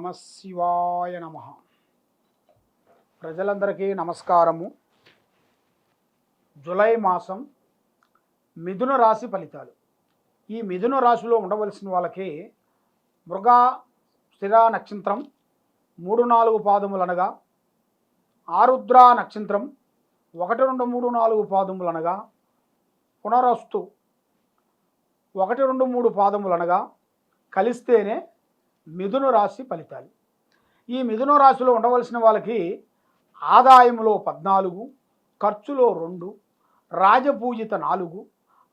నమ శివాయ నమ. ప్రజలందరికీ నమస్కారము. జూలై మాసం మిథున రాశి ఫలితాలు. ఈ మిథున రాశిలో ఉండవలసిన వాళ్ళకి మృగా స్థిర నక్షత్రం మూడు నాలుగు పాదములు అనగా ఆరుద్ర నక్షత్రం ఒకటి రెండు మూడు నాలుగు పాదములు అనగా పునరస్తు ఒకటి రెండు మూడు పాదములు అనగా కలిస్తేనే మిథున రాశి ఫలితాలు. ఈ మిథున రాశిలో ఉండవలసిన వాళ్ళకి ఆదాయంలో పద్నాలుగు ఖర్చులో రెండు రాజపూజిత నాలుగు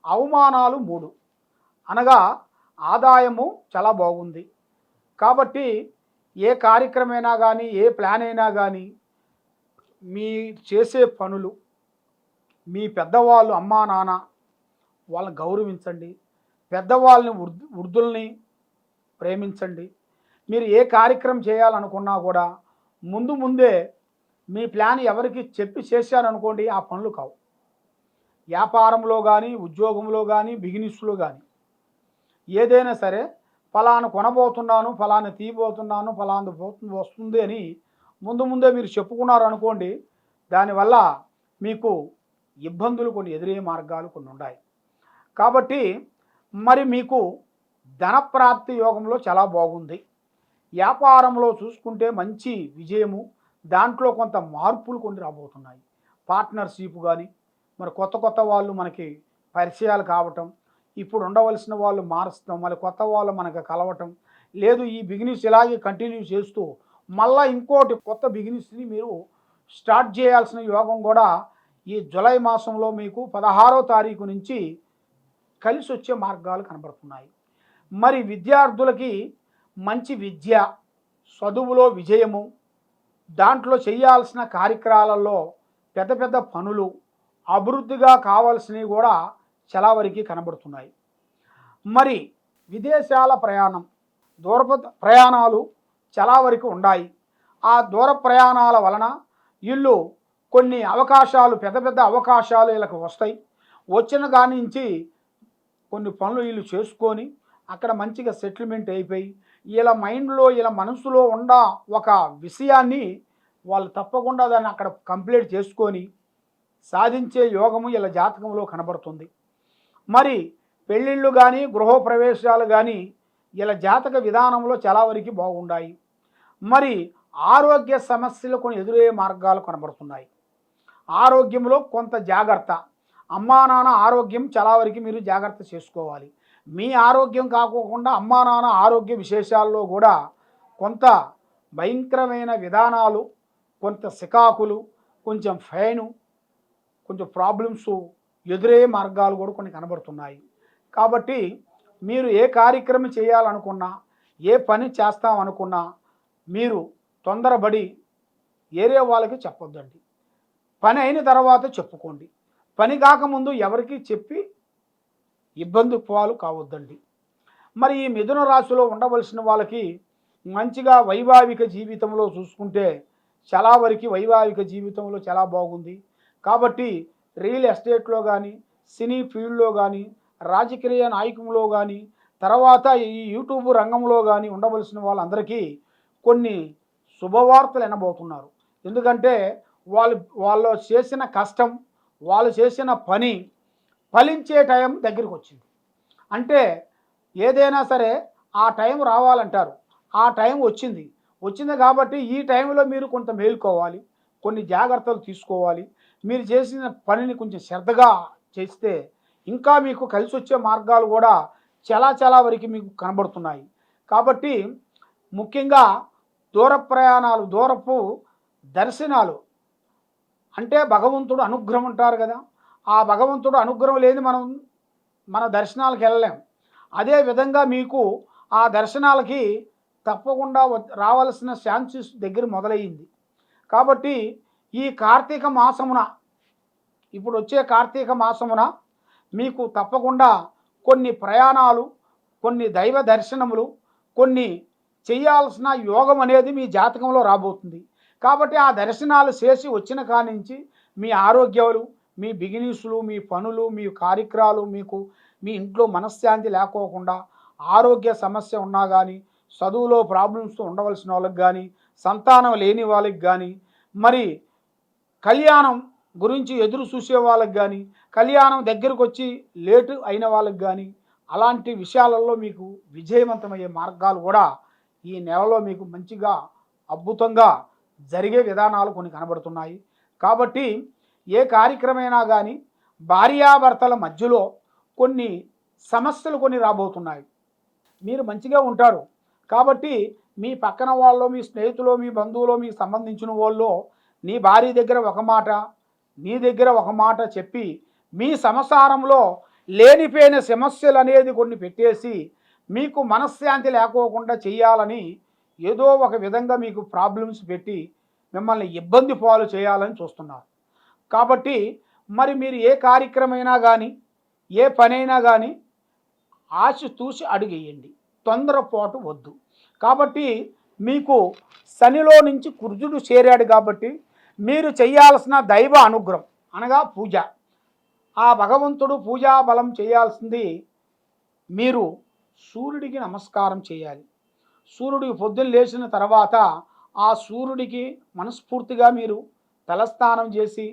అవమానాలు మూడు. అనగా ఆదాయము చాలా బాగుంది. కాబట్టి ఏ కార్యక్రమైనా కానీ ఏ ప్లాన్ అయినా కానీ మీ చేసే పనులు మీ పెద్దవాళ్ళు అమ్మా నాన్న వాళ్ళని గౌరవించండి. పెద్దవాళ్ళని వృద్ధు వృద్ధుల్ని ప్రేమించండి. మీరు ఏ కార్యక్రమం చేయాలనుకున్నా కూడా ముందు ముందే మీ ప్లాన్ ఎవరికి చెప్పి చేశారనుకోండి ఆ పనులు కావు. వ్యాపారంలో కానీ ఉద్యోగంలో కానీ బిజినెస్లో కానీ ఏదైనా సరే ఫలాను కొనబోతున్నాను ఫలాను తీయబోతున్నాను ఫలాను వస్తుంది అని ముందు ముందే మీరు చెప్పుకున్నారు అనుకోండి దానివల్ల మీకు ఇబ్బందులు కొన్ని ఎదురయ్యే మార్గాలు కొన్ని ఉన్నాయి కాబట్టి మరి మీకు ధనప్రాప్తి యోగంలో చాలా బాగుంది. వ్యాపారంలో చూసుకుంటే మంచి విజయము దాంట్లో కొంత మార్పులు కొన్ని రాబోతున్నాయి. పార్ట్నర్షిప్ కానీ మరి కొత్త కొత్త వాళ్ళు మనకి పరిచయాలు కావటం ఇప్పుడు ఉండవలసిన వాళ్ళు మారుస్తాం మళ్ళీ కొత్త వాళ్ళు మనకు కలవటం లేదు ఈ బిజినెస్ ఇలాగే కంటిన్యూ చేస్తూ మళ్ళీ ఇంకోటి కొత్త బిజినెస్ని మీరు స్టార్ట్ చేయాల్సిన యోగం కూడా ఈ జులై మాసంలో మీకు పదహారో తారీఖు నుంచి కలిసి వచ్చే మార్గాలు కనబడుతున్నాయి. మరి విద్యార్థులకి మంచి విద్య చదువులో విజయము దాంట్లో చేయాల్సిన కార్యక్రమాలలో పెద్ద పెద్ద పనులు అభివృద్ధిగా కావాల్సినవి కూడా చలావరికి కనబడుతున్నాయి. మరి విదేశాల ప్రయాణం దూర ప్రయాణాలు చలావరికి ఉన్నాయి. ఆ దూర ప్రయాణాల వలన వీళ్ళు కొన్ని అవకాశాలు పెద్ద పెద్ద అవకాశాలు వీళ్ళకి వస్తాయి. వచ్చిన కానించి నుంచి కొన్ని పనులు వీళ్ళు చేసుకొని అక్కడ మంచిగా సెటిల్మెంట్ అయిపోయి ఇలా మైండ్లో ఇలా మనసులో ఉన్న ఒక విషయాన్ని వాళ్ళు తప్పకుండా దాన్ని అక్కడ కంప్లీట్ చేసుకొని సాధించే యోగము ఇలా జాతకంలో కనబడుతుంది. మరి పెళ్ళిళ్ళు కానీ గృహప్రవేశాలు కానీ ఇలా జాతక విధానంలో చాలా వరకు బాగుండాయి. మరి ఆరోగ్య సమస్యలు కొన్ని ఎదురయ్యే మార్గాలు కనబడుతున్నాయి. ఆరోగ్యంలో కొంత జాగ్రత్త. అమ్మా నాన్న ఆరోగ్యం చాలా వరకు మీరు జాగ్రత్త చేసుకోవాలి. మీ ఆరోగ్యం కాకోకుండా అమ్మా నాన్న ఆరోగ్య విశేషాల్లో కూడా కొంత భయంకరమైన విధానాలు కొంత సికాకులు కొంచెం ఫైను కొంచెం ప్రాబ్లమ్స్ ఎదురయ్యే మార్గాలు కూడా కొన్ని కనబడుతున్నాయి. కాబట్టి మీరు ఏ కార్యక్రమం చేయాలనుకున్నా ఏ పని చేస్తామనుకున్నా మీరు తొందరపడి ఏరే వాళ్ళకి చెప్పొద్దండి. పని అయిన తర్వాత చెప్పుకోండి. పని కాకముందు ఎవరికి చెప్పి ఇబ్బంది పాలు కావద్దండి. మరి ఈ మిథున రాశిలో ఉండవలసిన వాళ్ళకి మంచిగా వైవాహిక జీవితంలో చూసుకుంటే చాలా వరకు వైవాహిక జీవితంలో చాలా బాగుంది. కాబట్టి రియల్ ఎస్టేట్లో కానీ సినీ ఫీల్డ్లో కానీ రాజకీయ నాయకంలో కానీ తర్వాత ఈ యూట్యూబ్ రంగంలో కానీ ఉండవలసిన వాళ్ళందరికీ కొన్ని శుభవార్తలు వినబోతున్నారు. ఎందుకంటే వాళ్ళు వాళ్ళు చేసిన కష్టం వాళ్ళు చేసిన పని ఫలించే టైం దగ్గరికి వచ్చింది. అంటే ఏదైనా సరే ఆ టైం రావాలంటారు. ఆ టైం వచ్చింది. వచ్చింది కాబట్టి ఈ టైంలో మీరు కొంత మేలుకోవాలి. కొన్ని జాగ్రత్తలు తీసుకోవాలి. మీరు చేసిన పనిని కొంచెం శ్రద్ధగా చేస్తే ఇంకా మీకు కలిసి వచ్చే మార్గాలు కూడా చాలా చాలా వరకు మీకు కనబడుతున్నాయి. కాబట్టి ముఖ్యంగా దూర ప్రయాణాలు దూరపు దర్శనాలు అంటే భగవంతుడు అనుగ్రహం అంటారు కదా. ఆ భగవంతుడు అనుగ్రహం లేని మనం మన దర్శనాలకు వెళ్ళలేం. అదే విధంగా మీకు ఆ దర్శనాలకి తప్పకుండా రావాల్సిన ఛాన్సెస్ దగ్గర మొదలయ్యింది. కాబట్టి ఈ కార్తీక మాసమున ఇప్పుడు వచ్చే కార్తీక మాసమున మీకు తప్పకుండా కొన్ని ప్రయాణాలు కొన్ని దైవ దర్శనములు కొన్ని చేయాల్సిన యోగం అనేది మీ జాతకంలో రాబోతుంది. కాబట్టి ఆ దర్శనాలు చేసి వచ్చిన కానించి మీ ఆరోగ్యాలు మీ బిగినీసులు మీ పనులు మీ కార్యక్రమాలు మీకు మీ ఇంట్లో మనశ్శాంతి లేకోకుండా ఆరోగ్య సమస్య ఉన్నా కానీ చదువులో ప్రాబ్లమ్స్ ఉండవలసిన వాళ్ళకి కానీ సంతానం లేని వాళ్ళకి కానీ మరి కళ్యాణం గురించి ఎదురు చూసే వాళ్ళకి కానీ కళ్యాణం దగ్గరకు వచ్చి లేటు అయిన వాళ్ళకి కానీ అలాంటి విషయాలలో మీకు విజయవంతమయ్యే మార్గాలు కూడా ఈ నెలలో మీకు మంచిగా అద్భుతంగా జరిగే విధానాలు కొన్ని కనబడుతున్నాయి. కాబట్టి ఏ కార్యక్రమైనా కానీ భార్యాభర్తల మధ్యలో కొన్ని సమస్యలు కొన్ని రాబోతున్నాయి. మీరు మంచిగా ఉంటారు. కాబట్టి మీ పక్కన వాళ్ళు మీ స్నేహితులు మీ బంధువులు మీకు సంబంధించిన వాళ్ళు నీ భార్య దగ్గర ఒక మాట నీ దగ్గర ఒక మాట చెప్పి మీ సంసారంలో లేనిపోయిన సమస్యలు అనేది కొన్ని పెట్టేసి మీకు మనశ్శాంతి లేకోకుండా చేయాలని ఏదో ఒక విధంగా మీకు ప్రాబ్లమ్స్ పెట్టి మిమ్మల్ని ఇబ్బంది పాలు చేయాలని చూస్తున్నారు. కాబట్టి మరి మీరు ఏ కార్యక్రమైనా కానీ ఏ పనైనా కానీ ఆశ తూసి అడుగేయండి. తొందరపాటు వద్దు. కాబట్టి మీకు శనిలో నుంచి కుర్జుడు చేరాడు కాబట్టి మీరు చేయాల్సిన దైవ అనుగ్రహం అనగా పూజ. ఆ భగవంతుడు పూజా బలం చేయాల్సింది మీరు సూర్యుడికి నమస్కారం చేయాలి. సూర్యుడికి పొద్దున్న లేచిన తర్వాత ఆ సూర్యుడికి మనస్ఫూర్తిగా మీరు తలస్నానం చేసి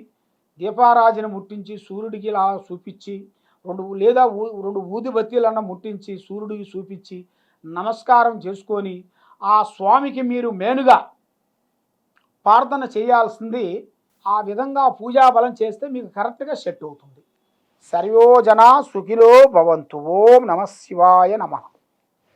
దీపారాజుని ముట్టించి సూర్యుడికి ఇలా చూపించి రెండు లేదా ఊ- రెండు ఊదిబత్తీలన్న ముట్టించి సూర్యుడికి చూపించి నమస్కారం చేసుకొని ఆ స్వామికి మీరు మేనుగా ప్రార్థన చేయాల్సింది ఆ విధంగా పూజా బలం చేస్తే మీకు కరెక్ట్గా సెట్ అవుతుంది. సర్వోజన సుఖిలో భవంతు. ఓం నమ శివాయ నమః.